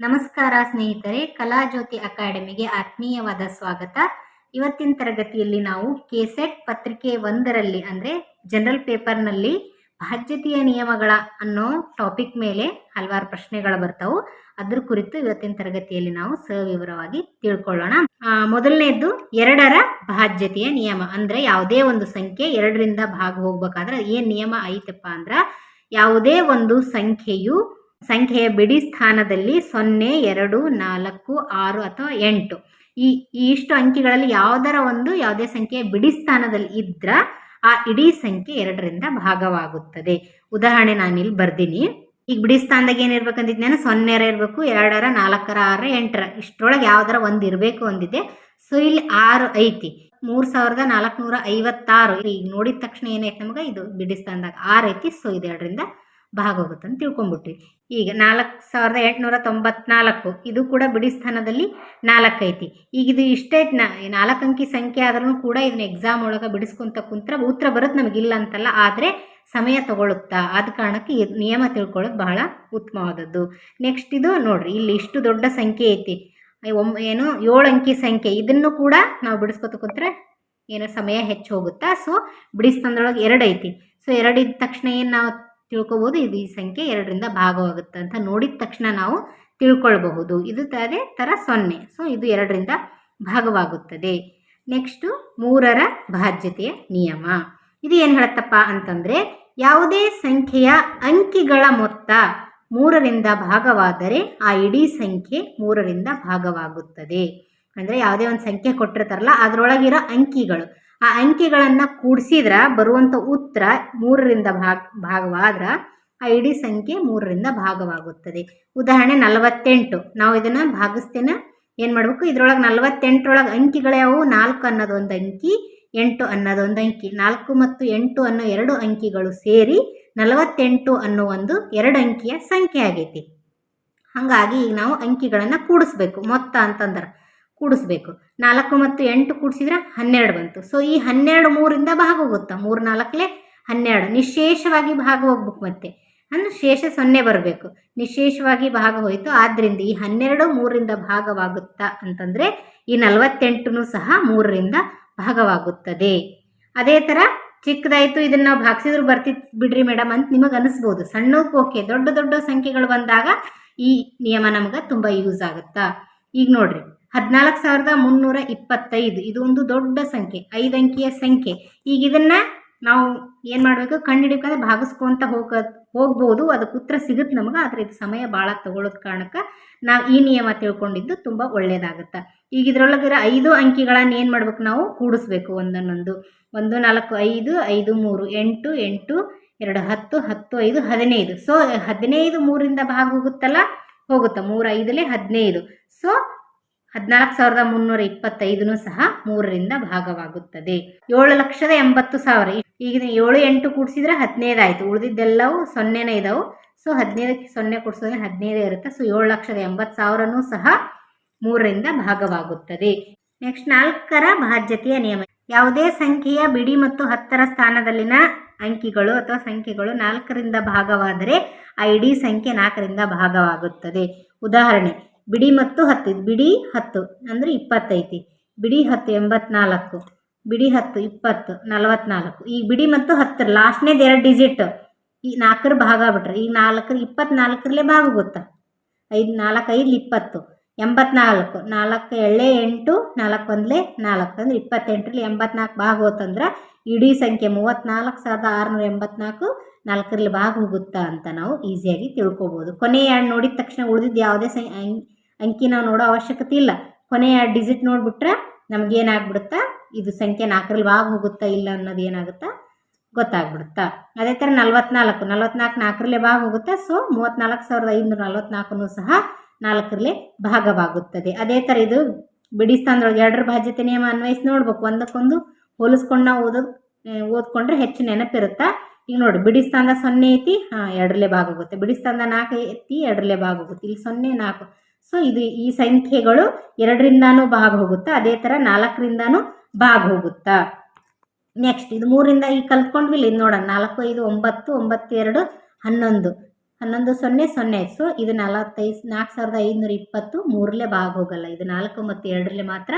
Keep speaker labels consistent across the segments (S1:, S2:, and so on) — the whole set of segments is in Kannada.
S1: ನಮಸ್ಕಾರ ಸ್ನೇಹಿತರೆ ಕಲಾಜ್ಯೋತಿ ಅಕಾಡೆಮಿಗೆ ಆತ್ಮೀಯವಾದ ಸ್ವಾಗತ. ಇವತ್ತಿನ ತರಗತಿಯಲ್ಲಿ ನಾವು ಕೆಸೆಟ್ ಪತ್ರಿಕೆ ಒಂದರಲ್ಲಿ ಅಂದರೆ ಜನರಲ್ ಪೇಪರ್ನಲ್ಲಿ ಭಾಜ್ಯತೆಯ ನಿಯಮಗಳ ಅನ್ನೋ ಟಾಪಿಕ್ ಮೇಲೆ ಹಲವಾರು ಪ್ರಶ್ನೆಗಳು ಬರ್ತಾವು. ಅದ್ರ ಕುರಿತು ಇವತ್ತಿನ ತರಗತಿಯಲ್ಲಿ ನಾವು ಸವಿವರವಾಗಿ ತಿಳ್ಕೊಳ್ಳೋಣ. ಮೊದಲನೇದ್ದು ಎರಡರ ಭಾಜ್ಯತೆಯ ನಿಯಮ ಅಂದರೆ ಯಾವುದೇ ಒಂದು ಸಂಖ್ಯೆ ಎರಡರಿಂದ ಭಾಗ ಹೋಗ್ಬೇಕಾದ್ರೆ ಏನು ನಿಯಮ ಐತಪ್ಪ ಅಂದ್ರೆ ಯಾವುದೇ ಒಂದು ಸಂಖ್ಯೆಯು ಸಂಖ್ಯೆಯ ಬಿಡಿ ಸ್ಥಾನದಲ್ಲಿ ಸೊನ್ನೆ, ಎರಡು, ನಾಲ್ಕು, ಆರು ಅಥವಾ ಎಂಟು. ಈ ಇಷ್ಟು ಅಂಕಿಗಳಲ್ಲಿ ಯಾವುದರ ಒಂದು ಯಾವುದೇ ಸಂಖ್ಯೆಯ ಬಿಡಿ ಸ್ಥಾನದಲ್ಲಿ ಇದ್ರ ಆ ಇಡೀ ಸಂಖ್ಯೆ ಎರಡರಿಂದ ಭಾಗವಾಗುತ್ತದೆ. ಉದಾಹರಣೆ ನಾನಿಲ್ಲಿ ಬರ್ದೀನಿ. ಈಗ ಬಿಡಿ ಸ್ಥಾನದಾಗ ಏನಿರ್ಬೇಕಂದಿದ್ನೇನು ಸೊನ್ನೆರ ಇರಬೇಕು, ಎರಡರ, ನಾಲ್ಕರ ಆರ ಎಂಟರ. ಇಷ್ಟರೊಳಗೆ ಯಾವ್ದಾರ ಒಂದು ಇರಬೇಕು ಅಂದಿದೆ ಸೊ, ಇಲ್ಲಿ ಆರು ಐತಿ. ಮೂರು ಸಾವಿರದ ನಾಲ್ಕುನೂರ ಐವತ್ತಾರು. ಈಗ ನೋಡಿದ ತಕ್ಷಣ ಏನೈತೆ ನಮಗೆ? ಇದು ಬಿಡಿ ಸ್ಥಾನದಾಗ ಆರು ಐತಿ. ಸೊ, ಇದು ಎರಡರಿಂದ ಭಾಗ ಹೋಗುತ್ತೆ ಅಂತ ತಿಳ್ಕೊಂಬಿಟ್ವಿ ಈಗ ನಾಲ್ಕು ಸಾವಿರದ ಎಂಟುನೂರ ತೊಂಬತ್ನಾಲ್ಕು, ಇದು ಕೂಡ ಬಿಡಿ ಸ್ಥಾನದಲ್ಲಿ ನಾಲ್ಕು ಐತಿ. ಈಗ ಇದು ಇಷ್ಟೇ ನಾಲ್ಕು ಅಂಕಿ ಸಂಖ್ಯೆ ಆದ್ರೂ ಕೂಡ ಇದನ್ನ ಎಕ್ಸಾಮ್ ಒಳಗೆ ಬಿಡಿಸ್ಕೊಂತ ಕುಂತ್ರ ಉತ್ತರ ಬರುತ್ತೆ ನಮಗಿಲ್ಲ ಅಂತಲ್ಲ, ಆದರೆ ಸಮಯ ತಗೊಳುತ್ತಾ ಆದ ಕಾರಣಕ್ಕೆ ನಿಯಮ ತಿಳ್ಕೊಳ್ಳೋದು ಬಹಳ ಉತ್ತಮವಾದದ್ದು. ನೆಕ್ಸ್ಟ್ ಇದು ನೋಡ್ರಿ, ಇಲ್ಲಿ ಇಷ್ಟು ದೊಡ್ಡ ಸಂಖ್ಯೆ ಐತಿ. ಒಮ್ ಏನು, ಏಳು ಅಂಕಿ ಸಂಖ್ಯೆ, ಇದನ್ನು ಕೂಡ ನಾವು ಬಿಡಿಸ್ಕೊತ ಕುಂತ್ರೆ ಏನೋ ಸಮಯ ಹೆಚ್ಚು ಹೋಗುತ್ತಾ? ಸೊ ಬಿಡಿಸ್ತಂದ್ರೊಳಗೆ ಎರಡು ಐತಿ. ಸೊ ಎರಡು ಇದ್ದ ತಕ್ಷಣ ಏನು ನಾವು ತಿಳ್ಕೊಬೋದು. ಇದು ಈ ಸಂಖ್ಯೆ ಎರಡರಿಂದ ಭಾಗವಾಗುತ್ತೆ ಅಂತ ನೋಡಿದ ತಕ್ಷಣ ನಾವು ತಿಳ್ಕೊಳ್ಬಹುದು. ಇದು ಅದೇ ಥರ ಸೊನ್ನೆ. ಸೊ ಇದು ಎರಡರಿಂದ ಭಾಗವಾಗುತ್ತದೆ. ನೆಕ್ಸ್ಟು ಮೂರರ ಬಾಧ್ಯತೆಯ ನಿಯಮ. ಇದು ಏನು ಹೇಳತ್ತಪ್ಪ ಅಂತಂದರೆ, ಯಾವುದೇ ಸಂಖ್ಯೆಯ ಅಂಕಿಗಳ ಮೊತ್ತ ಮೂರರಿಂದ ಭಾಗವಾದರೆ ಆ ಇಡೀ ಸಂಖ್ಯೆ ಮೂರರಿಂದ ಭಾಗವಾಗುತ್ತದೆ. ಅಂದರೆ ಯಾವುದೇ ಒಂದು ಸಂಖ್ಯೆ ಕೊಟ್ಟಿರ್ತಾರಲ್ಲ, ಅದರೊಳಗಿರೋ ಅಂಕಿಗಳು. ಆ ಅಂಕಿಗಳನ್ನು ಕೂಡಿಸಿದ್ರೆ ಬರುವಂಥ ಉತ್ತರ ಮೂರರಿಂದ ಭಾಗ, ಭಾಗವಾದ್ರೆ ಆ ಇಡೀ ಸಂಖ್ಯೆ ಮೂರರಿಂದ ಭಾಗವಾಗುತ್ತದೆ. ಉದಾಹರಣೆ ನಲವತ್ತೆಂಟು. ನಾವು ಇದನ್ನು ಭಾಗಿಸ್ತೇನೆ ಏನು ಮಾಡಬೇಕು? ಇದ್ರೊಳಗೆ ನಲವತ್ತೆಂಟರೊಳಗೆ ಅಂಕಿಗಳು ಯಾವುವು ನಾಲ್ಕು ಅನ್ನೋದೊಂದು ಅಂಕಿ, ಎಂಟು ಅನ್ನೋದೊಂದು ಅಂಕಿ. ನಾಲ್ಕು ಮತ್ತು ಎಂಟು ಅನ್ನೋ ಎರಡು ಅಂಕಿಗಳು ಸೇರಿ ನಲವತ್ತೆಂಟು ಅನ್ನೋ ಒಂದು ಎರಡು ಅಂಕಿಯ ಸಂಖ್ಯೆ ಆಗೈತಿ. ಹಾಗಾಗಿ ಈಗ ನಾವು ಅಂಕಿಗಳನ್ನು ಕೂಡಿಸ್ಬೇಕು. ಮೊತ್ತ ಅಂತಂದ್ರೆ ಕೂಡಿಸ್ಬೇಕು. ನಾಲ್ಕು ಮತ್ತು ಎಂಟು ಕೂಡಿಸಿದ್ರೆ ಹನ್ನೆರಡು ಬಂತು. ಸೊ ಈ ಹನ್ನೆರಡು ಮೂರಿಂದ ಭಾಗ ಹೋಗುತ್ತಾ? ಮೂರು ನಾಲ್ಕಲೆ ಹನ್ನೆರಡು. ನಿಶೇಷವಾಗಿ ಭಾಗ ಹೋಗ್ಬೇಕು ಮತ್ತೆ. ಅಂದ್ರೆ ಶೇಷ ಸೊನ್ನೆ ಬರಬೇಕು. ನಿಶೇಷವಾಗಿ ಭಾಗ ಹೋಯಿತು. ಆದ್ದರಿಂದ ಈ ಹನ್ನೆರಡು ಮೂರರಿಂದ ಭಾಗವಾಗುತ್ತಾ ಅಂತಂದರೆ ಈ ನಲವತ್ತೆಂಟು ಸಹ ಮೂರರಿಂದ ಭಾಗವಾಗುತ್ತದೆ. ಅದೇ ಥರ ಚಿಕ್ಕದಾಯಿತು, ಇದನ್ನು ನಾವು ಭಾಗಿಸಿದ್ರು ಬರ್ತಿತ್ತು ಬಿಡ್ರಿ ಮೇಡಮ್ ಅಂತ ನಿಮಗೆ ಅನಿಸ್ಬೋದು. ಸಣ್ಣಕ್ಕೆ ಓಕೆ. ದೊಡ್ಡ ದೊಡ್ಡ ಸಂಖ್ಯೆಗಳು ಬಂದಾಗ ಈ ನಿಯಮ ನಮಗೆ ತುಂಬ ಯೂಸ್ ಆಗುತ್ತಾ? ಈಗ ನೋಡ್ರಿ. ಹದಿನಾಲ್ಕು ಸಾವಿರದ ಮುನ್ನೂರ ಇಪ್ಪತ್ತೈದು. ಇದು ಒಂದು ದೊಡ್ಡ ಸಂಖ್ಯೆ ಐದು ಅಂಕಿಯ ಸಂಖ್ಯೆ. ಈಗ ಇದನ್ನು ನಾವು ಏನು ಮಾಡಬೇಕು? ಕಂಡುಹಿಡಿಬೇಕಂದ್ರೆ ಭಾಗಿಸ್ಕೊಂತ ಹೋಗ, ಹೋಗ್ಬೋದು. ಅದಕ್ಕೆ ಉತ್ತರ ಸಿಗುತ್ತೆ ನಮಗೆ, ಆದರೆ ಇದು ಸಮಯ ಭಾಳ ತಗೊಳ್ಳೋದ್ ಕಾರಣಕ್ಕೆ ನಾವು ಈ ನಿಯಮ ತಿಳ್ಕೊಂಡಿದ್ದು ತುಂಬ ಒಳ್ಳೆಯದಾಗುತ್ತೆ ಈಗ ಇದರೊಳಗಿರೋ ಐದು ಅಂಕಿಗಳನ್ನು ಏನು ಮಾಡ್ಬೇಕು ನಾವು? ಕೂಡಿಸ್ಬೇಕು ಒಂದನ್ನೊಂದು. ಒಂದು, ನಾಲ್ಕು, ಐದು ಐದು, ಮೂರು, ಎಂಟು ಎಂಟು, ಎರಡು, ಹತ್ತು ಹತ್ತು, ಐದು, ಹದಿನೈದು. ಸೊ ಹದಿನೈದು, ಮೂರಿಂದ ಭಾಗ ಹೋಗುತ್ತಲ್ಲ? ಹೋಗುತ್ತೆ. ಮೂರು, ಐದಲೇ ಹದಿನೈದು. ಸೊ ಹದಿನಾಲ್ಕು ಸಾವಿರದ ಮುನ್ನೂರ ಇಪ್ಪತ್ತೈದು ಸಹ ಮೂರರಿಂದ ಭಾಗವಾಗುತ್ತದೆ. ಏಳು ಲಕ್ಷದ ಎಂಬತ್ತು ಸಾವಿರ. ಈಗ ಇದು ಏಳು ಎಂಟು ಕೂಡಿಸಿದ್ರೆ ಹದಿನೈದು ಆಯಿತು ಉಳಿದಿದ್ದೆಲ್ಲವೂ ಸೊನ್ನೆನೇ ಇದಾವೆ. ಸೊ ಹದಿನೈದಕ್ಕೆ ಸೊನ್ನೆ ಕೂಡಿಸೋದ್ರೆ ಹದಿನೈದೇ ಇರುತ್ತೆ. ಸೊ ಏಳು ಲಕ್ಷದ ಎಂಬತ್ತು ಸಾವಿರನೂ ಸಹ ಮೂರರಿಂದ ಭಾಗವಾಗುತ್ತದೆ. ನೆಕ್ಸ್ಟ್ ನಾಲ್ಕರ ಬಾಧ್ಯತೆಯ ನಿಯಮ. ಯಾವುದೇ ಸಂಖ್ಯೆಯ ಬಿಡಿ ಮತ್ತು ಹತ್ತರ ಸ್ಥಾನದಲ್ಲಿನ ಅಂಕಿಗಳು ಅಥವಾ ಸಂಖ್ಯೆಗಳು ನಾಲ್ಕರಿಂದ ಭಾಗವಾದರೆ ಇಡೀ ಸಂಖ್ಯೆ ನಾಲ್ಕರಿಂದ ಭಾಗವಾಗುತ್ತದೆ. ಉದಾಹರಣೆ ಬಿಡಿ ಮತ್ತು ಹತ್ತು. ಬಿಡಿ ಹತ್ತು, ಅಂದರೆ ಇಪ್ಪತ್ತೈತಿ ಬಿಡಿ ಹತ್ತು, ಎಂಬತ್ನಾಲ್ಕು. ಬಿಡಿ ಹತ್ತು, ಇಪ್ಪತ್ತು, ನಲವತ್ನಾಲ್ಕು. ಈಗ ಬಿಡಿ ಮತ್ತು ಹತ್ತರ ಲಾಸ್ಟ್ನೇದು ಎರಡು ಡಿಜಿಟ್ ಈ ನಾಲ್ಕರ ಭಾಗ ಬಿಟ್ರೆ ಈಗ ನಾಲ್ಕರ ಇಪ್ಪತ್ನಾಲ್ಕರಲ್ಲೇ ಭಾಗ ಗೊತ್ತಾ? ಐದು, ನಾಲ್ಕು, ಐದು, ಇಪ್ಪತ್ತು. ಎಂಬತ್ನಾಲ್ಕು, ನಾಲ್ಕು, ಎಳ್ಳೆ, ಎಂಟು, ನಾಲ್ಕು, ಒಂದಲೇ, ನಾಲ್ಕು. ಅಂದರೆ ಇಪ್ಪತ್ತೆಂಟರಲ್ಲಿ ಎಂಬತ್ನಾಲ್ಕು ಭಾಗ ಹೋತಂದ್ರೆ, ಇಡೀ ಸಂಖ್ಯೆ ಮೂವತ್ತ್ನಾಲ್ಕು ಸಾವಿರದ ಆರುನೂರ ಎಂಬತ್ನಾಲ್ಕು ನಾಲ್ಕರಲ್ಲಿ ಭಾಗ ಹೋಗುತ್ತಾ ಅಂತ ನಾವು ಈಸಿಯಾಗಿ ತಿಳ್ಕೊಬೋದು. ಕೊನೆಯ ನೋಡಿದ ತಕ್ಷಣ ಉಳಿದಿದ್ದು ಯಾವುದೇ ಸಂ ಅಂಕಿ ನಾವು ನೋಡೋ ಅವಶ್ಯಕತೆ ಇಲ್ಲ. ಕೊನೆಯ ಡಿಜಿಟ್ ನೋಡಿಬಿಟ್ರೆ ನಮಗೇನಾಗ್ಬಿಡುತ್ತಾ ಇದು ಸಂಖ್ಯೆ ನಾಲ್ಕರಲ್ಲಿ ಭಾಗ ಹೋಗುತ್ತಾ ಇಲ್ಲ ಅನ್ನೋದು ಏನಾಗುತ್ತಾ? ಗೊತ್ತಾಗ್ಬಿಡುತ್ತಾ? ಅದೇ ಥರ ನಲ್ವತ್ನಾಲ್ಕು ನಲ್ವತ್ನಾಲ್ಕು ನಾಲ್ಕರಲ್ಲೇ ಭಾಗ ಹೋಗುತ್ತಾ? ಸೊ ಮೂವತ್ತ್ನಾಲ್ಕು ಸಾವಿರದ ಐನೂರ ನಲ್ವತ್ನಾಲ್ಕು ಸಹ ನಾಲ್ಕರಲ್ಲೇ ಭಾಗವಾಗುತ್ತದೆ. ಅದೇ ಥರ ಇದು ಬಿಡಿ ಸ್ಥಾನದೊಳಗೆ ಎರಡರ ಭಾಜ್ಯತೆ ನಿಯಮ ಅನ್ವಯಿಸಿ ನೋಡ್ಬೇಕು. ಒಂದಕ್ಕೊಂದು ಹೋಲಿಸ್ಕೊಂಡು ನಾವು ಓದೋದು ಆ, ಓದ್ಕೊಂಡ್ರೆ ಹೆಚ್ಚು ನೆನಪಿರುತ್ತಾ? ಈಗ ನೋಡಿ ಬಿಡಿ ಸ್ಥಾನದ ಸೊನ್ನೆ ಐತಿ ಹಾಂ ಎರಡರಲ್ಲೇ ಭಾಗ ಹೋಗುತ್ತೆ ಬಿಡಿ ಸ್ಥಾನದ ನಾಲ್ಕು ಐತಿ ಎರಡರಲ್ಲೇ ಭಾಗ ಹೋಗುತ್ತೆ ಇಲ್ಲಿ ಸೊನ್ನೆ ನಾಲ್ಕು ಸೊ ಇದು ಈ ಸಂಖ್ಯೆಗಳು ಎರಡರಿಂದಾನೂ ಭಾಗ ಹೋಗುತ್ತಾ, ಅದೇ ಥರ ನಾಲ್ಕರಿಂದಾನೂ ಭಾಗ ಹೋಗುತ್ತಾ. ನೆಕ್ಸ್ಟ್ ಇದು ಮೂರಿಂದ ಈಗ ಕಲ್ತ್ಕೊಂಡ್ವಿಲ್ಲ, ಇದು ನೋಡೋಣ. ನಾಲ್ಕು, ಐದು, ಒಂಬತ್ತು ಒಂಬತ್ತು ಎರಡು ಹನ್ನೊಂದು. ಹನ್ನೊಂದು, ಸೊನ್ನೆ ಸೊನ್ನೆ ಸೊ ಇದು ನಲವತ್ತೈದು, ನಾಲ್ಕು ಸಾವಿರದ ಐದುನೂರ ಇಪ್ಪತ್ತು ಮೂರಲೇ ಭಾಗ ಹೋಗಲ್ಲ. ಇದು ನಾಲ್ಕು ಮತ್ತು ಎರಡರಲ್ಲಿ ಮಾತ್ರ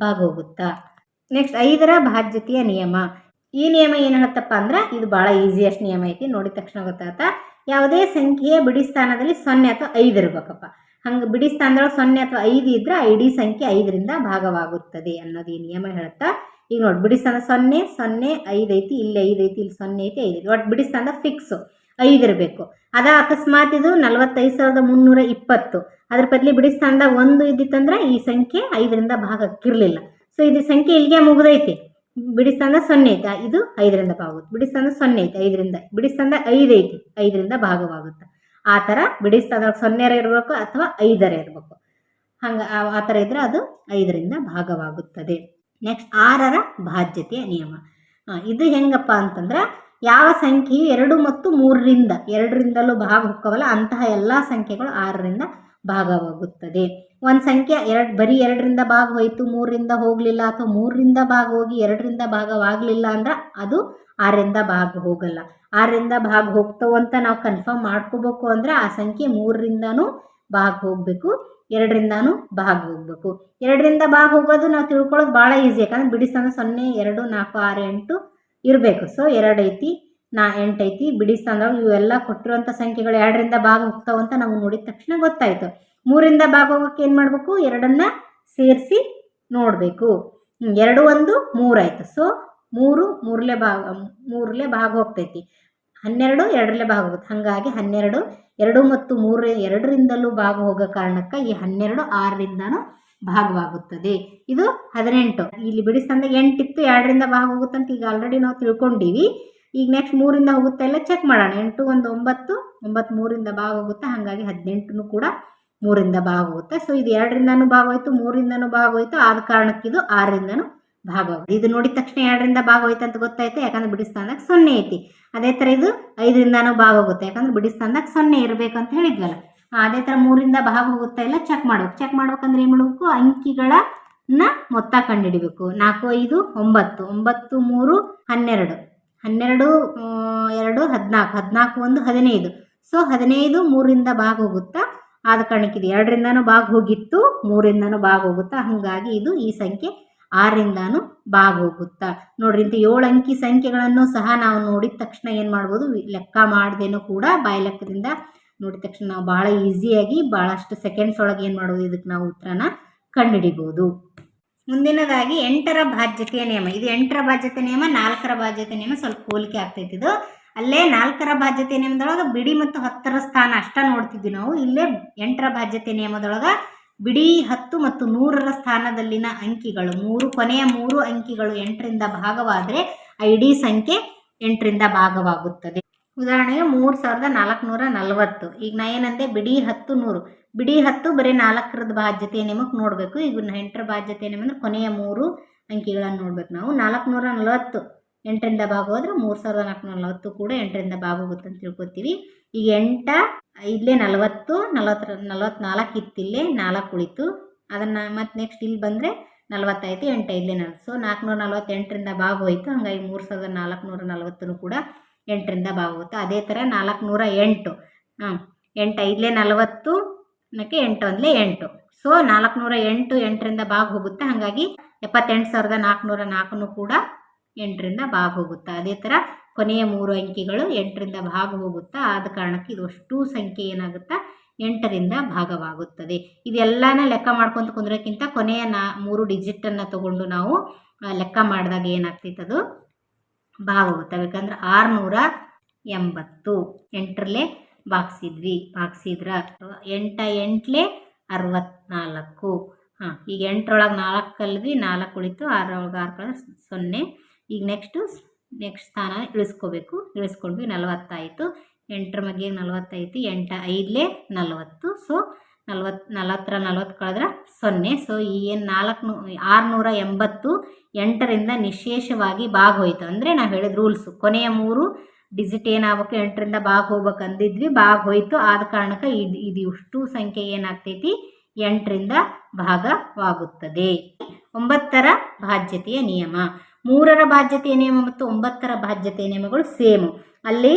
S1: ಭಾಗ ಹೋಗುತ್ತಾ. ನೆಕ್ಸ್ಟ್ ಐದರ ಬಾಧ್ಯತೆಯ ನಿಯಮ. ಈ ನಿಯಮ ಏನು ಹೇಳುತ್ತಪ್ಪ ಅಂದ್ರೆ, ಇದು ಭಾಳ ಈಸಿಯಸ್ಟ್ ನಿಯಮ ಐತಿ. ನೋಡಿದ ತಕ್ಷಣ ಗೊತ್ತಾಗತ್ತ? ಯಾವುದೇ ಸಂಖ್ಯೆಯ ಬಿಡಿ ಸ್ಥಾನದಲ್ಲಿ ಸೊನ್ನೆ ಅಥವಾ ಐದು ಇರ್ಬೇಕಪ್ಪ. ಹಂಗೆ ಬಿಡಿ ಸೊನ್ನೆ ಅಥವಾ ಐದು ಇದ್ರೆ ಇಡೀ ಸಂಖ್ಯೆ ಐದರಿಂದ ಭಾಗವಾಗುತ್ತದೆ ಅನ್ನೋದು ಈ ನಿಯಮ ಹೇಳುತ್ತಾ. ಈಗ ನೋಡಿ ಬಿಡಿ ಸೊನ್ನೆ ಸೊನ್ನೆ, ಐದು ಐತಿ, ಇಲ್ಲಿ ಐದು ಐತಿ, ಇಲ್ಲಿ ಸೊನ್ನೆ ಐತಿ, ಐದು ಐತಿ. ಒಟ್ಟು ಬಿಡಿ ಸ್ಥಾನ ಫಿಕ್ಸು ಐದು ಇರಬೇಕು. ಅದ ಅಕಸ್ಮಾತ್ ಇದು ನಲವತ್ತೈದು ಸಾವಿರದ ಮುನ್ನೂರ ಇಪ್ಪತ್ತು. ಅದ್ರ ಬದಲಿ ಬಿಡಿ ಸ್ಥಾನದಾಗ ಒಂದು ಇದ್ದಿತ್ತಂದ್ರೆ ಈ ಸಂಖ್ಯೆ ಐದರಿಂದ ಭಾಗಕ್ಕಿರಲಿಲ್ಲ. ಸೊ ಇದು ಸಂಖ್ಯೆ ಇಲ್ಲಿಗೆ ಮುಗಿದೈತಿ. ಬಿಡಿ ಸ್ಥಾನದ ಸೊನ್ನೆ ಐತೆ. ಇದು ಐದರಿಂದ ಭಾಗ ಆಗುತ್ತೆ. ಬಿಡಿ ಸ್ಥಾನದ ಸೊನ್ನೆ ಐತೆ, ಐದರಿಂದ. ಬಿಡಿ ಸ್ಥಾನದ ಐದು ಐತಿ, ಐದರಿಂದ ಭಾಗವಾಗುತ್ತೆ. ಆ ಥರ ಬಿಡಿಸ್ತಾ ಸೊನ್ನೆರ ಇರಬೇಕು ಅಥವಾ ಐದರ ಇರಬೇಕು. ಹಂಗೆ ಆ- ಥರ ಇದ್ರೆ ಅದು ಐದರಿಂದ ಭಾಗವಾಗುತ್ತದೆ. ನೆಕ್ಸ್ಟ್ ಆರರ ಬಾಧ್ಯತೆಯ ನಿಯಮ. ಇದು ಹೆಂಗಪ್ಪ ಅಂತಂದ್ರೆ ಯಾವ ಸಂಖ್ಯೆಯು ಎರಡು ಮತ್ತು ಮೂರರಿಂದ, ಎರಡರಿಂದಲೂ ಭಾಗ ಹೊಕ್ಕವಲ್ಲ ಅಂತಹ ಎಲ್ಲ ಸಂಖ್ಯೆಗಳು ಆರರಿಂದ ಭಾಗವಾಗುತ್ತದೆ. ಒಂದು ಸಂಖ್ಯೆ ಎರಡು, ಬರೀ ಎರಡರಿಂದ ಭಾಗ ಹೋಯಿತು, ಮೂರರಿಂದ ಹೋಗಲಿಲ್ಲ ಅಥವಾ ಮೂರರಿಂದ ಭಾಗ ಹೋಗಿ ಎರಡರಿಂದ ಭಾಗವಾಗಲಿಲ್ಲ ಅಂದ್ರೆ ಅದು ಆರರಿಂದ ಭಾಗ ಹೋಗಲ್ಲ. ಆರರಿಂದ ಭಾಗ ಹೋಗ್ತಾವ ಅಂತ ನಾವು ಕನ್ಫರ್ಮ್ ಮಾಡ್ಕೋಬೇಕು ಅಂದರೆ ಆ ಸಂಖ್ಯೆ ಮೂರರಿಂದನೂ ಭಾಗ ಹೋಗಬೇಕು, ಎರಡರಿಂದನೂ ಭಾಗ ಹೋಗಬೇಕು. ಎರಡರಿಂದ ಭಾಗ ಹೋಗೋದು ನಾವು ತಿಳ್ಕೊಳ್ಳೋದು ಭಾಳ ಈಸಿ ಯಾಕಂದ್ರೆ ಬಿಡಿಸಂದ್ರೆ ಸೊನ್ನೆ, ಎರಡು, ನಾಲ್ಕು, ಆರು, ಎಂಟು ಇರಬೇಕು. ಸೊ ಎರಡು ಐತಿ, ನಾ ಎಂಟು ಐತಿ ಇವೆಲ್ಲ ಕೊಟ್ಟಿರುವಂಥ ಸಂಖ್ಯೆಗಳು ಎರಡರಿಂದ ಭಾಗ ಹೋಗ್ತಾವಂತ ನಾವು ನೋಡಿದ ತಕ್ಷಣ ಗೊತ್ತಾಯಿತು. ಮೂರಿಂದ ಭಾಗ ಹೋಗೋಕೆ ಏನು ಮಾಡಬೇಕು? ಎರಡನ್ನ ಸೇರಿಸಿ ನೋಡಬೇಕು. ಎರಡು, ಒಂದು ಮೂರಾಯ್ತು ಸೊ ಮೂರು, ಮೂರಲೇ ಭಾಗ ಮೂರಲೇ ಭಾಗ ಹೋಗ್ತೈತಿ. ಹನ್ನೆರಡು ಎರಡರಲ್ಲೇ ಭಾಗ ಹೋಗುತ್ತೆ. ಹಾಗಾಗಿ ಹನ್ನೆರಡು, ಎರಡು ಮತ್ತು ಮೂರು ಎರಡರಿಂದಲೂ ಭಾಗ ಹೋಗೋ ಕಾರಣಕ್ಕೆ ಈ ಹನ್ನೆರಡು ಆರರಿಂದನೂ ಭಾಗವಾಗುತ್ತದೆ. ಇದು ಹದಿನೆಂಟು. ಇಲ್ಲಿ ಬಿಡಿಸಂದ ಎಂಟಿತ್ತು, ಎರಡರಿಂದ ಭಾಗ ಹೋಗುತ್ತೆ ಅಂತ ಈಗ ಆಲ್ರೆಡಿ ನಾವು ತಿಳ್ಕೊಂಡೀವಿ. ಈಗ ನೆಕ್ಸ್ಟ್ ಮೂರಿಂದ ಹೋಗುತ್ತೆ ಎಲ್ಲ ಚೆಕ್ ಮಾಡೋಣ. ಎಂಟು, ಒಂದು, ಒಂಬತ್ತು ಒಂಬತ್ತು, ಮೂರಿಂದ ಭಾಗ ಹೋಗುತ್ತೆ. ಹಾಗಾಗಿ ಹದಿನೆಂಟು ಕೂಡ ಮೂರಿಂದ ಭಾಗ ಹೋಗುತ್ತೆ ಸೊ ಇದು ಎರಡರಿಂದನೂ ಭಾಗ ಹೋಯ್ತು ಮೂರಿಂದನೂ ಭಾಗ ಹೋಯ್ತು ಆದ ಕಾರಣಕ್ಕಿದು ಆರರಿಂದನೂ ಭಾಗವಾಗುತ್ತೆ. ಇದು ನೋಡಿದ ತಕ್ಷಣ ಎರಡರಿಂದ ಭಾಗ ಹೋಯ್ತು ಅಂತ ಗೊತ್ತಾಯ್ತು? ಯಾಕಂದ್ರೆ ಬಿಡಿ ಸ್ಥಾನದಾಗ ಸೊನ್ನೆ ಐತಿ. ಅದೇ ಥರ ಇದು ಐದರಿಂದನೂ ಭಾಗ ಹೋಗುತ್ತೆ ಯಾಕಂದ್ರೆ ಬಿಡಿ ಸ್ಥಾನದಾಗ ಸೊನ್ನೆ ಇರಬೇಕು ಅಂತ ಹೇಳಿದ್ವಲ್ಲ. ಅದೇ ಥರ ಮೂರಿಂದ ಭಾಗ ಹೋಗುತ್ತಾ ಇಲ್ಲ? ಚೆಕ್ ಮಾಡ್ಬೇಕು. ಚೆಕ್ ಮಾಡ್ಬೇಕಂದ್ರೆ ಏನು ಮಾಡಬೇಕು? ನ ಮೊತ್ತ ಕಂಡುಹಿಡಿಬೇಕು ನಾಲ್ಕು, ಐದು, ಒಂಬತ್ತು. ಒಂಬತ್ತು, ಮೂರು, ಹನ್ನೆರಡು. ಹನ್ನೆರಡು ಎರಡು, ಹದಿನಾಲ್ಕು. ಹದಿನಾಲ್ಕು, ಒಂದು, ಹದಿನೈದು. ಸೊ ಹದಿನೈದು ಮೂರಿಂದ ಭಾಗ ಹೋಗುತ್ತಾ? ಆದ ಕಾರಣಕ್ಕೆ ಇದು ಎರಡರಿಂದನೂ ಭಾಗ ಹೋಗಿತ್ತು ಮೂರಿಂದನೂ ಭಾಗ ಹೋಗುತ್ತಾ ಹಾಗಾಗಿ ಇದು ಈ ಸಂಖ್ಯೆ ಆರರಿಂದನೂ ಭಾಗ ಹೋಗುತ್ತಾ ನೋಡ್ರಿ, ಇಂಥ ಏಳು ಅಂಕಿ ಸಂಖ್ಯೆಗಳನ್ನು ಸಹ ನಾವು ನೋಡಿದ ತಕ್ಷಣ ಏನು ಮಾಡ್ಬೋದು ಲೆಕ್ಕ ಮಾಡ್ದೇನು ಕೂಡ ಬಾಯಿ ಲೆಕ್ಕದಿಂದ ನೋಡಿದ ತಕ್ಷಣ ನಾವು ಭಾಳ ಈಸಿಯಾಗಿ, ಭಾಳಷ್ಟು ಸೆಕೆಂಡ್ಸ್ ಒಳಗೆ ಏನು ಮಾಡ್ಬೋದು, ಇದಕ್ಕೆ ನಾವು ಉತ್ತರನ ಕಂಡುಹಿಡಿಬೋದು. ಮುಂದಿನದಾಗಿ ಎಂಟರ ಬಾಧ್ಯತೆಯ ನಿಯಮ. ಇದು ಎಂಟರ ಬಾಧ್ಯತೆ ನಿಯಮ, ನಾಲ್ಕರ ಬಾಧ್ಯತೆ ನಿಯಮ, ಸ್ವಲ್ಪ ಹೋಲಿಕೆ ಆಗ್ತೈತಿ ಇದು. ಅಲ್ಲೇ ನಾಲ್ಕರ ಬಾಧ್ಯತೆ ನಿಯಮದೊಳಗೆ ಬಿಡಿ ಮತ್ತು ಹತ್ತರ ಸ್ಥಾನ ಅಷ್ಟ ನೋಡ್ತಿದ್ವಿ ನಾವು. ಇಲ್ಲೇ ಎಂಟರ ಬಾಧ್ಯತೆ ನಿಯಮದೊಳಗೆ ಬಿಡಿ, ಹತ್ತು ಮತ್ತು ನೂರರ ಸ್ಥಾನದಲ್ಲಿನ ಅಂಕಿಗಳು, ಮೂರು ಕೊನೆಯ ಮೂರು ಅಂಕಿಗಳು ಎಂಟರಿಂದ ಭಾಗವಾದರೆ ಆ ಇಡೀ ಸಂಖ್ಯೆ ಎಂಟರಿಂದ ಭಾಗವಾಗುತ್ತದೆ. ಉದಾಹರಣೆಗೆ ಮೂರು ಸಾವಿರದ ನಾಲ್ಕುನೂರ ನಲವತ್ತು. ಈಗ ನಾ ಏನಂದೆ? ಬಿಡಿ, ಹತ್ತು, ನೂರು. ಬಿಡಿ, ಹತ್ತು ಬರೀ ನಾಲ್ಕರದ ಬಾಧ್ಯತೆ ನಿಯಮಕ್ಕೆ ನೋಡಬೇಕು. ಈಗ ಎಂಟರ ಬಾಧ್ಯತೆ ಅಂದ್ರೆ ಕೊನೆಯ ಮೂರು ಅಂಕಿಗಳನ್ನು ನೋಡ್ಬೇಕು ನಾವು. ನಾಲ್ಕುನೂರ ನಲವತ್ತು. ಎಂಟರಿಂದ ಭಾಗ ಹೋದ್ರೆ ಮೂರು ಸಾವಿರದ ನಾಲ್ಕುನೂರ ನಲವತ್ತು ಕೂಡ ಎಂಟರಿಂದ ಭಾಗ ಹೋಗುತ್ತೆ ಅಂತ ತಿಳ್ಕೊತೀವಿ. ಈಗ ಎಂಟ, ಇಲ್ಲೇ ನಲವತ್ತು, ನಲವತ್ತರ ಇತ್ತು ಇಲ್ಲೇ ನಾಲ್ಕು ಉಳಿತು. ಅದನ್ನು ಮತ್ತೆ ನೆಕ್ಸ್ಟ್ ಇಲ್ಲಿ ಬಂದರೆ ನಲವತ್ತೈದು, ಎಂಟ ಇಲ್ಲೇ ನಾನು. ಸೊ ನಾಲ್ಕುನೂರ ನಲವತ್ತೆಂಟರಿಂದ ಭಾಗ ಹೋಯಿತು. ಹಾಗಾಗಿ ಮೂರು ಸಾವಿರದ ನಾಲ್ಕುನೂರ ನಲ್ವತ್ತು ಕೂಡ ಎಂಟರಿಂದ ಭಾಗ ಹೋಗುತ್ತೆ ಅದೇ ಥರ ನಾಲ್ಕುನೂರ ಎಂಟು. ಹಾಂ ಎಂಟು ಇಲ್ಲೇ ನಲವತ್ತು, ಅನ್ನೋಕ್ಕೆ ಎಂಟು ಅಂದರೆ ಎಂಟು. ಸೊ ನಾಲ್ಕುನೂರ ಎಂಟು ಎಂಟರಿಂದ ಭಾಗ ಹೋಗುತ್ತೆ. ಹಾಗಾಗಿ ಎಪ್ಪತ್ತೆಂಟು ಸಾವಿರದ ನಾಲ್ಕುನೂರ ನಾಲ್ಕನ್ನು ಕೂಡ ಎಂಟರಿಂದ ಭಾಗ ಹೋಗುತ್ತಾ? ಅದೇ ಥರ ಕೊನೆಯ ಮೂರು ಅಂಕಿಗಳು ಎಂಟರಿಂದ ಭಾಗ ಹೋಗುತ್ತಾ? ಆದ ಕಾರಣಕ್ಕೆ ಇದು ಅಷ್ಟು ಸಂಖ್ಯೆ ಏನಾಗುತ್ತಾ? ಎಂಟರಿಂದ ಭಾಗವಾಗುತ್ತದೆ. ಇದೆಲ್ಲನ ಲೆಕ್ಕ ಮಾಡ್ಕೊಂತ ಕುಂದ್ರಕ್ಕಿಂತ ಕೊನೆಯ ನಾ ಮೂರು ಡಿಜಿಟನ್ನು ತಗೊಂಡು ನಾವು ಲೆಕ್ಕ ಮಾಡಿದಾಗ ಏನಾಗ್ತೈತೆ ಅದು? ಭಾಗ ಹೋಗುತ್ತೆ? ಬೇಕಂದ್ರೆ ಆರುನೂರ ಎಂಬತ್ತು. ಎಂಟರಲ್ಲೇ ಭಾಗಿಸಿದ್ವಿ. ಭಾಗಿಸಿದ್ರ ಎಂಟ ಎಂಟ್ಲೆ ಅರವತ್ನಾಲ್ಕು. ಹಾಂ, ಈಗ ಎಂಟರೊಳಗೆ ನಾಲ್ಕು ಕಲ್ವಿ ನಾಲ್ಕು ಉಳಿತು, ಆರೊಳಗೆ ಆರು ಕಳೆದ ಸೊನ್ನೆ. ಈಗ ನೆಕ್ಸ್ಟು ನೆಕ್ಸ್ಟ್ ಸ್ಥಾನ ಇಳಿಸ್ಕೋಬೇಕು. ಇಳಿಸ್ಕೊಂಡ್ವಿ ನಲವತ್ತಾಯಿತು ಎಂಟರ ಮಗ್ಗೆ ನಲವತ್ತೈತಿ ಎಂಟು, ಐದಲೇ ನಲವತ್ತು. ಸೊ ನಲ್ವತ್ತು, ನಲವತ್ತರ, ನಲವತ್ತು ಕಳೆದ್ರೆ ಸೊನ್ನೆ. ಸೊ ಈ ಏನು ನಾಲ್ಕು ಆರುನೂರ ಎಂಬತ್ತು ಎಂಟರಿಂದ ನಿಶೇಷವಾಗಿ ಹೋಯಿತು ಅಂದರೆ ನಾವು ಹೇಳಿದ ರೂಲ್ಸು ಕೊನೆಯ ಮೂರು ಡಿಜಿಟ್ ಏನಾಗಬೇಕು, ಎಂಟರಿಂದ ಭಾಗ ಹೋಗ್ಬೇಕು ಅಂದಿದ್ವಿ ಭಾಗ ಹೋಯಿತು ಆದ ಕಾರಣಕ್ಕೆ ಇದು ಇದು ಸಂಖ್ಯೆ ಏನಾಗ್ತೈತಿ? ಎಂಟರಿಂದ ಭಾಗವಾಗುತ್ತದೆ. ಒಂಬತ್ತರ ಬಾಧ್ಯತೆಯ ನಿಯಮ. ಮೂರರ ಬಾಧ್ಯತೆಯ ನಿಯಮ ಮತ್ತು ಒಂಬತ್ತರ ಬಾಧ್ಯತೆಯ ನಿಯಮಗಳು ಸೇಮ್. ಅಲ್ಲಿ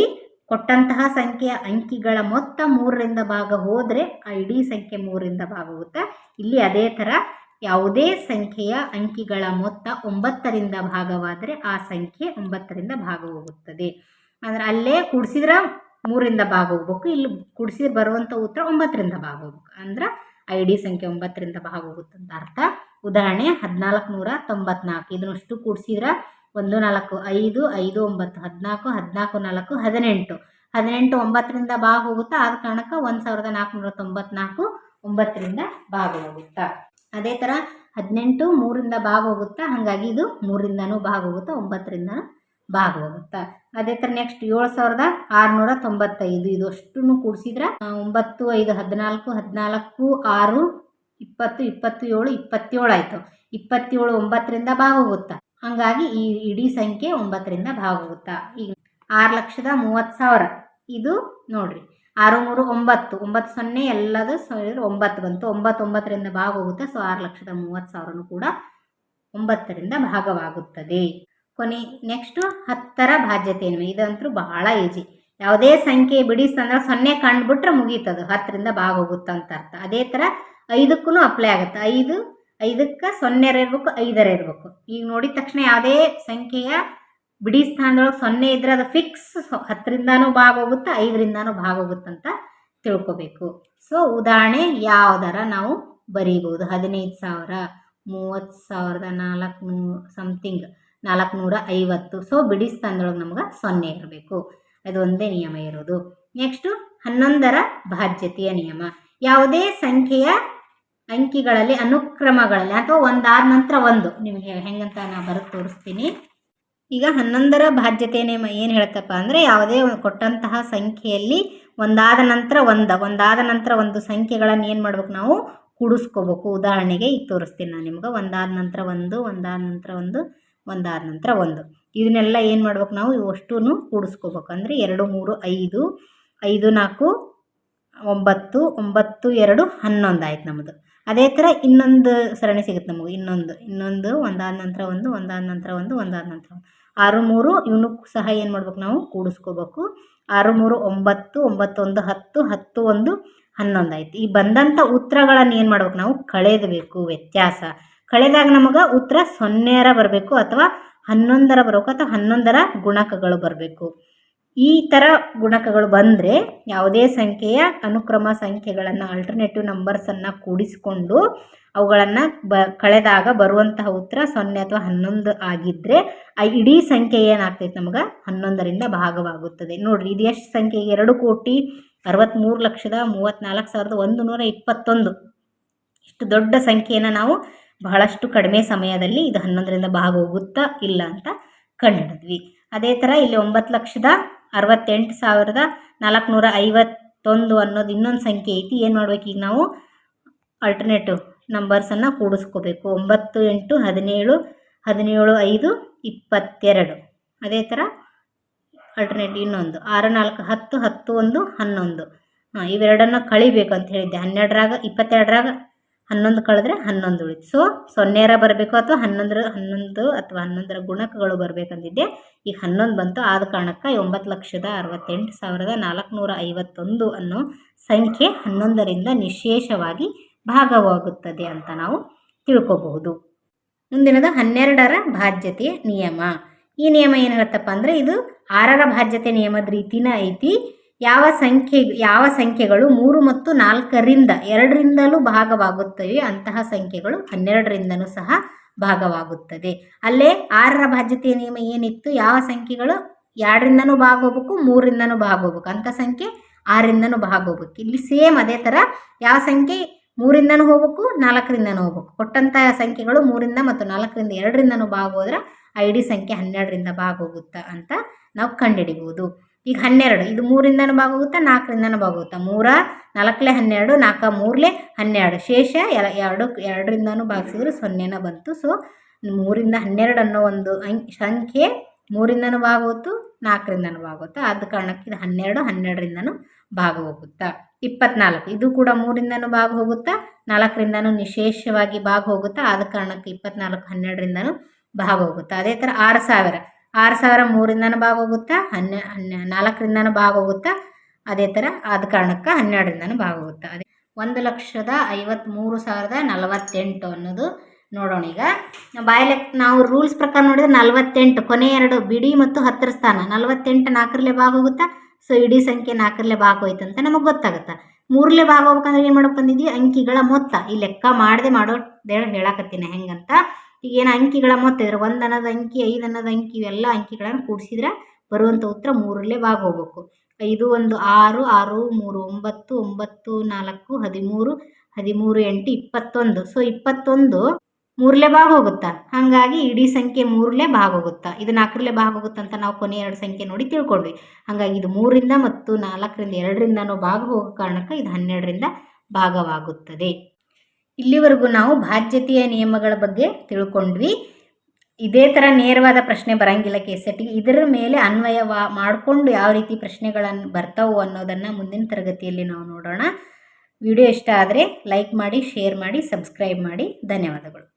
S1: ಕೊಟ್ಟಂತಹ ಸಂಖ್ಯೆಯ ಅಂಕಿಗಳ ಮೊತ್ತ ಮೂರರಿಂದ ಭಾಗ ಹೋದರೆ ಆ ಇಡೀ ಸಂಖ್ಯೆ ಮೂರರಿಂದ ಭಾಗ ಹೋಗುತ್ತೆ. ಇಲ್ಲಿ ಅದೇ ಥರ ಯಾವುದೇ ಸಂಖ್ಯೆಯ ಅಂಕಿಗಳ ಮೊತ್ತ ಒಂಬತ್ತರಿಂದ ಭಾಗವಾದರೆ ಆ ಸಂಖ್ಯೆ ಒಂಬತ್ತರಿಂದ ಭಾಗ ಹೋಗುತ್ತದೆ. ಅಂದ್ರೆ ಅಲ್ಲೇ ಕೂಡಿಸಿದ್ರೆ ಮೂರರಿಂದ ಭಾಗ ಹೋಗ್ಬೇಕು, ಇಲ್ಲಿ ಕುಡಿಸಿದ್ರೆ ಬರುವಂಥ ಉತ್ತರ ಒಂಬತ್ತರಿಂದ ಭಾಗ ಹೋಗ್ಬೇಕು. ಅಂದ್ರೆ ಐ ಡಿ ಸಂಖ್ಯೆ ಒಂಬತ್ತರಿಂದ ಭಾಗ ಹೋಗುತ್ತೆ ಅಂತ ಅರ್ಥ. ಉದಾಹರಣೆ ಹದಿನಾಲ್ಕು ನೂರ ತೊಂಬತ್ನಾಲ್ಕು ಇದನ್ನಷ್ಟು ಕೂಡಿಸಿದ್ರೆ ಒಂದು ನಾಲ್ಕು, ಐದು ಐದು, ಒಂಬತ್ತು, ಹದಿನಾಲ್ಕು ಹದಿನಾಲ್ಕು, ನಾಲ್ಕು, ಹದಿನೆಂಟು. ಹದಿನೆಂಟು, ಒಂಬತ್ತರಿಂದ ಭಾಗ ಹೋಗುತ್ತಾ? ಆದ ಕಾರಣಕ್ಕೆ ಒಂದು ಸಾವಿರದ ನಾಲ್ಕುನೂರ ತೊಂಬತ್ನಾಲ್ಕು ಒಂಬತ್ತರಿಂದ ಭಾಗ ಹೋಗುತ್ತಾ? ಅದೇ ಥರ ಹದಿನೆಂಟು ಮೂರಿಂದ ಭಾಗ ಹೋಗುತ್ತಾ? ಹಾಗಾಗಿ ಇದು ಮೂರಿಂದನೂ ಭಾಗ ಹೋಗುತ್ತಾ? ಒಂಬತ್ತರಿಂದ ಭಾಗ ಹೋಗುತ್ತಾ? ಅದೇ ಥರ ನೆಕ್ಸ್ಟ್ ಏಳು ಸಾವಿರದ ಆರುನೂರ ತೊಂಬತ್ತೈದು ಇದು ಅಷ್ಟನ್ನು ಕೂಡಿಸಿದ್ರೆ ಒಂಬತ್ತು, ಐದು, ಹದಿನಾಲ್ಕು ಹದಿನಾಲ್ಕು, ಆರು ಇಪ್ಪತ್ತು ಇಪ್ಪತ್ತು ಏಳು ಇಪ್ಪತ್ತೇಳು ಆಯಿತು. ಇಪ್ಪತ್ತೇಳು ಒಂಬತ್ತರಿಂದ ಭಾಗ ಹೋಗುತ್ತಾ ಹಾಗಾಗಿ ಈ ಇಡೀ ಸಂಖ್ಯೆ ಒಂಬತ್ತರಿಂದ ಭಾಗ ಹೋಗುತ್ತಾ ಈಗ ಆರು ಲಕ್ಷದ ಮೂವತ್ತು ಸಾವಿರ. ಇದು ನೋಡ್ರಿ. ಆರು, ಮೂರು, ಒಂಬತ್ತು. ಒಂಬತ್ತು, ಸೊನ್ನೆ, ಎಲ್ಲದು ಒಂಬತ್ತು ಬಂತು. ಒಂಬತ್ತು, ಒಂಬತ್ತರಿಂದ ಭಾಗ ಹೋಗುತ್ತೆ ಸೊ, ಆರು ಲಕ್ಷದ ಮೂವತ್ತು ಸಾವಿರನೂ ಕೂಡ ಒಂಬತ್ತರಿಂದ ಭಾಗವಾಗುತ್ತದೆ. ಕೊನೆ, ನೆಕ್ಸ್ಟು ಹತ್ತರ ಏನು ಇದಂತೂ ಬಹಳ ಈಜಿ. ಯಾವುದೇ ಸಂಖ್ಯೆ ಬಿಡಿಸ್ತಂದ್ರೆ ಸೊನ್ನೆ ಕಂಡುಬಿಟ್ರೆ ಮುಗೀತದು. ಹತ್ತರಿಂದ ಭಾಗ ಹೋಗುತ್ತೆ ಅಂತ ಅರ್ಥ. ಅದೇ ಥರ ಐದಕ್ಕೂ ಅಪ್ಲೈ ಆಗುತ್ತೆ. ಐದು, ಐದಕ್ಕೆ ಸೊನ್ನೆರ ಇರಬೇಕು, ಐದರ ಇರಬೇಕು. ಈಗ ನೋಡಿದ ತಕ್ಷಣ ಯಾವುದೇ ಸಂಖ್ಯೆಯ ಬಿಡಿ ಸ್ಥಾನದೊಳಗೆ ಸೊನ್ನೆ ಇದ್ರೆ ಅದು ಫಿಕ್ಸ್ ಹತ್ತರಿಂದನೂ ಭಾಗ ಹೋಗುತ್ತೆ ಐದರಿಂದನೂ ಭಾಗ ಹೋಗುತ್ತಂತ ತಿಳ್ಕೊಬೇಕು. ಸೊ ಉದಾಹರಣೆ ಯಾವ್ದಾರ ನಾವು ಬರೀಬೋದು ಹದಿನೈದು ಸಾವಿರ, ಮೂವತ್ತು ಸಾವಿರದ ನಾಲ್ಕುನೂರು ಸಮಥಿಂಗ್ ನಾಲ್ಕುನೂರ ಐವತ್ತು. ಸೊ ಬಿಡಿ ಸ್ಥಾನದೊಳಗೆ ನಮ್ಗೆ ಸೊನ್ನೆ ಇರಬೇಕು. ಅದು ಒಂದೇ ನಿಯಮ ಇರೋದು. ನೆಕ್ಸ್ಟು ಹನ್ನೊಂದರ ಬಾಧ್ಯತೆಯ ನಿಯಮ. ಯಾವುದೇ ಸಂಖ್ಯೆಯ ಅಂಕಿಗಳಲ್ಲಿ, ಅನುಕ್ರಮಗಳಲ್ಲಿ, ಅಥವಾ ಒಂದಾದ ನಂತರ ಒಂದು. ನಿಮಗೆ ಹೆಂಗಂತ ನಾನು ಬರೆದು ತೋರಿಸ್ತೀನಿ. ಈಗ ಹನ್ನೊಂದರ ಬಾಧ್ಯತೆ ನಿಮ್ಮ ಏನು ಹೇಳ್ತಪ್ಪ ಅಂದರೆ, ಯಾವುದೇ ಕೊಟ್ಟಂತಹ ಸಂಖ್ಯೆಯಲ್ಲಿ ಒಂದಾದ ನಂತರ ಒಂದು, ಒಂದಾದ ನಂತರ ಒಂದು ಸಂಖ್ಯೆಗಳನ್ನು ಏನು ಮಾಡ್ಬೇಕು ನಾವು? ಕೂಡಿಸ್ಕೋಬೇಕು. ಉದಾಹರಣೆಗೆ ಈಗ ತೋರಿಸ್ತೀನಿ ನಾನು ನಿಮ್ಗೆ. ಒಂದಾದ ನಂತರ ಒಂದು, ಒಂದಾದ ನಂತರ ಒಂದು, ಒಂದಾದ ನಂತರ ಒಂದು. ಇದನ್ನೆಲ್ಲ ಏನು ಮಾಡ್ಬೇಕು ನಾವು? ಇವಷ್ಟೂ ಕೂಡಿಸ್ಕೋಬೇಕು. ಅಂದರೆ ಎರಡು, ಮೂರು, ಐದು ಐದು, ನಾಲ್ಕು, ಒಂಬತ್ತು ಒಂಬತ್ತು, ಎರಡು, ಹನ್ನೊಂದು ಆಯ್ತು ನಮ್ಮದು ಅದೇ ಥರ ಇನ್ನೊಂದು ಸರಣಿ ಸಿಗುತ್ತೆ ನಮಗೆ, ಇನ್ನೊಂದು ಇನ್ನೊಂದು, ಒಂದಾದ ನಂತರ ಒಂದು, ಒಂದಾದ ನಂತರ ಒಂದು, ಒಂದಾದ ನಂತರ ಆರು, ಮೂರು ಇವನು ಸಹ ಏನು ಮಾಡ್ಬೇಕು ನಾವು? ಕೂಡಿಸ್ಕೋಬೇಕು. ಆರು, ಮೂರು, ಒಂಬತ್ತು, ಒಂಬತ್ತೊಂದು, ಹತ್ತು ಹತ್ತು, ಒಂದು, ಹನ್ನೊಂದು ಆಯ್ತು. ಈ ಬಂದಂಥ ಉತ್ತರಗಳನ್ನು ಏನು ಮಾಡ್ಬೇಕು ನಾವು? ಕಳೆದಬೇಕು ವ್ಯತ್ಯಾಸ. ಕಳೆದಾಗ ನಮಗೆ ಉತ್ತರ ಸೊನ್ನೆಯರ ಬರಬೇಕು ಅಥವಾ ಹನ್ನೊಂದರ ಬರಬೇಕು ಅಥವಾ ಹನ್ನೊಂದರ ಗುಣಕಗಳು ಬರಬೇಕು. ಈ ಥರ ಗುಣಕಗಳು ಬಂದರೆ ಯಾವುದೇ ಸಂಖ್ಯೆಯ ಅನುಕ್ರಮ ಸಂಖ್ಯೆಗಳನ್ನು ಆಲ್ಟರ್ನೇಟಿವ್ ನಂಬರ್ಸನ್ನು ಕೂಡಿಸಿಕೊಂಡು ಅವುಗಳನ್ನು ಬ, ಕಳೆದಾಗ ಬರುವಂತಹ ಉತ್ತರ ಸೊನ್ನೆ ಅಥವಾ ಹನ್ನೊಂದು ಆಗಿದ್ದರೆ ಆ ಇಡೀ ಸಂಖ್ಯೆ ಏನಾಗ್ತೈತೆ ನಮಗೆ? ಹನ್ನೊಂದರಿಂದ ಭಾಗವಾಗುತ್ತದೆ. ನೋಡಿರಿ, ಇದು ಎಷ್ಟು ಸಂಖ್ಯೆ ಎರಡು ಕೋಟಿ ಅರವತ್ತ್ಮೂರು ಲಕ್ಷದ ಮೂವತ್ತ್ನಾಲ್ಕು ಸಾವಿರದ ಒಂದು ನೂರ ಇಪ್ಪತ್ತೊಂದು. ಇಷ್ಟು ದೊಡ್ಡ ಸಂಖ್ಯೆಯನ್ನು ನಾವು ಬಹಳಷ್ಟು ಕಡಿಮೆ ಸಮಯದಲ್ಲಿ ಇದು ಹನ್ನೊಂದರಿಂದ ಭಾಗ ಹೋಗುತ್ತಾ ಇಲ್ಲ ಅಂತ ಕಂಡುಹಿಡಿದ್ವಿ. ಅದೇ ಥರ ಇಲ್ಲಿ ಒಂಬತ್ತು ಲಕ್ಷದ ಅರವತ್ತೆಂಟು ಸಾವಿರದ ನಾಲ್ಕುನೂರ ಐವತ್ತೊಂದು ಅನ್ನೋದು ಇನ್ನೊಂದು ಸಂಖ್ಯೆ ಐತಿ. ಏನು ಮಾಡ್ಬೇಕು ಈಗ ನಾವು? ಆಲ್ಟರ್ನೇಟಿವ್ ನಂಬರ್ಸನ್ನು ಕೂಡಿಸ್ಕೋಬೇಕು. ಒಂಬತ್ತು, ಎಂಟು, ಹದಿನೇಳು ಹದಿನೇಳು, ಐದು, ಇಪ್ಪತ್ತೆರಡು. ಅದೇ ಥರ ಆಲ್ಟರ್ನೇಟ್ ಇನ್ನೊಂದು. ಆರು, ನಾಲ್ಕು, ಹತ್ತು ಹತ್ತು ಒಂದು, ಹನ್ನೊಂದು. ಹಾಂ, ಇವೆರಡನ್ನು ಕಳಿಬೇಕು ಅಂತ ಹೇಳಿದ್ದೆ. ಹನ್ನೆರಡರಾಗ, ಇಪ್ಪತ್ತೆರಡರಾಗ ಹನ್ನೊಂದು ಕಳೆದ್ರೆ ಹನ್ನೊಂದು ಉಳಿತು. ಸೊ ಸೊನ್ನೆರ ಬರಬೇಕು ಅಥವಾ ಹನ್ನೊಂದರ, ಹನ್ನೊಂದು ಅಥವಾ ಹನ್ನೊಂದರ ಗುಣಕಗಳು ಬರಬೇಕಂದಿದ್ದೆ ಈಗ ಹನ್ನೊಂದು ಬಂತು. ಆದ ಕಾರಣಕ್ಕೆ ಒಂಬತ್ತು ಲಕ್ಷದ ಅರವತ್ತೆಂಟು ಸಾವಿರದ ನಾಲ್ಕುನೂರ ಐವತ್ತೊಂದು ಅನ್ನೋ ಸಂಖ್ಯೆ ಹನ್ನೊಂದರಿಂದ ನಿಶೇಷವಾಗಿ ಭಾಗವಾಗುತ್ತದೆ ಅಂತ ನಾವು ತಿಳ್ಕೊಬಹುದು. ಮುಂದಿನದು ಹನ್ನೆರಡರ ಬಾಧ್ಯತೆಯ ನಿಯಮ. ಈ ನಿಯಮ ಏನು ಹೇಳುತ್ತಪ್ಪ ಅಂದರೆ ಇದು ಆರರ ಬಾಧ್ಯತೆ ನಿಯಮದ ರೀತಿನ ಐತಿ. ಯಾವ ಸಂಖ್ಯೆ, ಯಾವ ಸಂಖ್ಯೆಗಳು ಮೂರು ಮತ್ತು ನಾಲ್ಕರಿಂದ ಎರಡರಿಂದಲೂ ಭಾಗವಾಗುತ್ತವೆ, ಅಂತಹ ಸಂಖ್ಯೆಗಳು ಹನ್ನೆರಡರಿಂದನೂ ಸಹ ಭಾಗವಾಗುತ್ತದೆ. ಅಲ್ಲೇ ಆರರ ಬಾಧ್ಯತೆಯ ನಿಯಮ ಏನಿತ್ತು? ಯಾವ ಸಂಖ್ಯೆಗಳು? ಎರಡರಿಂದನೂ ಭಾಗ ಹೋಗ್ಬೇಕು ಮೂರಿಂದನೂ ಭಾಗ ಹೋಗ್ಬೇಕು ಅಂಥ ಸಂಖ್ಯೆ ಆರರಿಂದನೂ ಭಾಗ ಹೋಗ್ಬೇಕು ಇಲ್ಲಿ ಸೇಮ್ ಅದೇ ಥರ ಯಾವ ಸಂಖ್ಯೆ? ಮೂರಿಂದನೂ ಹೋಗ್ಬೇಕು, ನಾಲ್ಕರಿಂದನೂ ಹೋಗ್ಬೇಕು. ಕೊಟ್ಟಂಥ ಸಂಖ್ಯೆಗಳು ಮೂರಿಂದ ಮತ್ತು ನಾಲ್ಕರಿಂದ ಎರಡರಿಂದನೂ ಭಾಗ ಹೋದ್ರೆ ಆ ಡಿ ಸಂಖ್ಯೆ ಹನ್ನೆರಡರಿಂದ ಭಾಗ ಹೋಗುತ್ತಾ ಅಂತ ನಾವು ಕಂಡುಹಿಡಿಬೋದು. ಈಗ ಹನ್ನೆರಡು. ಇದು ಮೂರಿಂದನೂ ಭಾಗ ಹೋಗುತ್ತಾ ನಾಲ್ಕರಿಂದನೂ ಭಾಗ ಹೋಗುತ್ತಾ ಮೂರ, ನಾಲ್ಕಲೇ ಹನ್ನೆರಡು, ನಾಲ್ಕ ಮೂರಲೇ ಹನ್ನೆರಡು. ಶೇಷ ಎಲ್ಲ ಎರಡು, ಎರಡರಿಂದನೂ ಭಾಗಿಸಿದ್ರೆ ಸೊನ್ನೆನ ಬಂತು. ಸೊ ಮೂರಿಂದ ಹನ್ನೆರಡು ಅನ್ನೋ ಒಂದು ಸಂಖ್ಯೆ ಮೂರಿಂದನೂ ಭಾಗ ಹೋಯ್ತು ನಾಲ್ಕರಿಂದನೂ ಭಾಗ ಹೋಯ್ತು ಆದ ಕಾರಣಕ್ಕೆ ಇದು ಹನ್ನೆರಡು, ಹನ್ನೆರಡರಿಂದನೂ ಭಾಗ ಹೋಗುತ್ತಾ? ಇಪ್ಪತ್ನಾಲ್ಕು. ಇದು ಕೂಡ ಮೂರಿಂದನೂ ಭಾಗ ಹೋಗುತ್ತಾ? ನಾಲ್ಕರಿಂದನೂ ನಿಶೇಷವಾಗಿ ಭಾಗ ಹೋಗುತ್ತಾ? ಆದ ಕಾರಣಕ್ಕೆ ಇಪ್ಪತ್ನಾಲ್ಕು, ಹನ್ನೆರಡರಿಂದನೂ ಭಾಗ ಹೋಗುತ್ತಾ? ಅದೇ ಥರ ಆರು ಸಾವಿರ. ಆರು ಸಾವಿರ ಮೂರಿಂದನೂ ಭಾಗ ಹೋಗುತ್ತಾ ಹನ್ನೆ ಹನ್ನೆ, ನಾಲ್ಕರಿಂದನೂ ಭಾಗ ಹೋಗುತ್ತಾ ಅದೇ ಥರ ಆದ ಕಾರಣಕ್ಕೆ ಹನ್ನೆರಡರಿಂದನೂ ಭಾಗ ಹೋಗುತ್ತಾ ಅದೇ ಒಂದು ಲಕ್ಷದ ಐವತ್ತ್ಮೂರು ಸಾವಿರದ ನಲವತ್ತೆಂಟು ಅನ್ನೋದು ನೋಡೋಣ ಈಗ. ಬಾಯ್ಲೆಕ್ ನಾವು ರೂಲ್ಸ್ ಪ್ರಕಾರ ನೋಡಿದ್ರೆ ನಲವತ್ತೆಂಟು, ಕೊನೆ ಎರಡು, ಬಿಡಿ ಮತ್ತು ಹತ್ತರ ಸ್ಥಾನ. ನಲವತ್ತೆಂಟು ನಾಲ್ಕರಲ್ಲೇ ಭಾಗ ಹೋಗುತ್ತಾ ಸೊ, ಇಡೀ ಸಂಖ್ಯೆ ನಾಲ್ಕರಲ್ಲೇ ಭಾಗೋಯ್ತು ಅಂತ ನಮಗೆ ಗೊತ್ತಾಗುತ್ತೆ. ಮೂರಲೇ ಭಾಗ ಹೋಗ್ಬೇಕಂದ್ರೆ ಏನು ಮಾಡೋಕೆ ಬಂದಿದ್ವಿ? ಅಂಕಿಗಳ ಮೊತ್ತ. ಈ ಲೆಕ್ಕ ಮಾಡದೆ ಮಾಡೋ ಹೇಳಕತ್ತೀನಿ ಹೆಂಗಂತ? ಈಗ ಏನು ಅಂಕಿಗಳ ಮೊತ್ತ ಒಂದು ಅನ್ನೋದು ಅಂಕಿ, ಐದು ಅನ್ನೋದು ಅಂಕಿ, ಇವೆಲ್ಲ ಅಂಕಿಗಳನ್ನು ಕೂಡಿಸಿದ್ರೆ ಬರುವಂಥ ಉತ್ತರ ಮೂರರಲ್ಲೇ ಭಾಗ ಹೋಗ್ಬೇಕು ಐದು, ಒಂದು, ಆರು ಆರು, ಮೂರು, ಒಂಬತ್ತು ಒಂಬತ್ತು, ನಾಲ್ಕು, ಹದಿಮೂರು ಹದಿಮೂರು, ಎಂಟು, ಇಪ್ಪತ್ತೊಂದು. ಸೊ ಇಪ್ಪತ್ತೊಂದು ಮೂರಲೇ ಭಾಗ ಹೋಗುತ್ತಾ ಹಾಗಾಗಿ ಇಡೀ ಸಂಖ್ಯೆ ಮೂರಲೇ ಭಾಗ ಹೋಗುತ್ತಾ ಇದು ನಾಲ್ಕರಲ್ಲೇ ಭಾಗ ಹೋಗುತ್ತಾ ಅಂತ ನಾವು ಕೊನೆ ಎರಡು ಸಂಖ್ಯೆ ನೋಡಿ ತಿಳ್ಕೊಂಡ್ವಿ. ಹಾಗಾಗಿ ಇದು ಮೂರಿಂದ ಮತ್ತು ನಾಲ್ಕರಿಂದ ಎರಡರಿಂದನೂ ಭಾಗ ಹೋಗೋ ಕಾರಣಕ್ಕೆ ಇದು ಹನ್ನೆರಡರಿಂದ ಭಾಗವಾಗುತ್ತದೆ. ಇಲ್ಲಿವರೆಗೂ ನಾವು ಬಾಧ್ಯತೆಯ ನಿಯಮಗಳ ಬಗ್ಗೆ ತಿಳ್ಕೊಂಡ್ವಿ. ಇದೇ ಥರ ನೇರವಾದ ಪ್ರಶ್ನೆ ಬರಂಗಿಲ್ಲ ಕೆ ಎಸ್ ಸೆಟ್ಟಿಗೆ ಇದರ ಮೇಲೆ ಅನ್ವಯವ ಮಾಡಿಕೊಂಡು ಯಾವ ರೀತಿ ಪ್ರಶ್ನೆಗಳನ್ನು ಬರ್ತಾವೋ ಅನ್ನೋದನ್ನು ಮುಂದಿನ ತರಗತಿಯಲ್ಲಿ ನಾವು ನೋಡೋಣ. ವಿಡಿಯೋ ಇಷ್ಟ ಆದರೆ ಲೈಕ್ ಮಾಡಿ, ಶೇರ್ ಮಾಡಿ, ಸಬ್ಸ್ಕ್ರೈಬ್ ಮಾಡಿ. ಧನ್ಯವಾದಗಳು.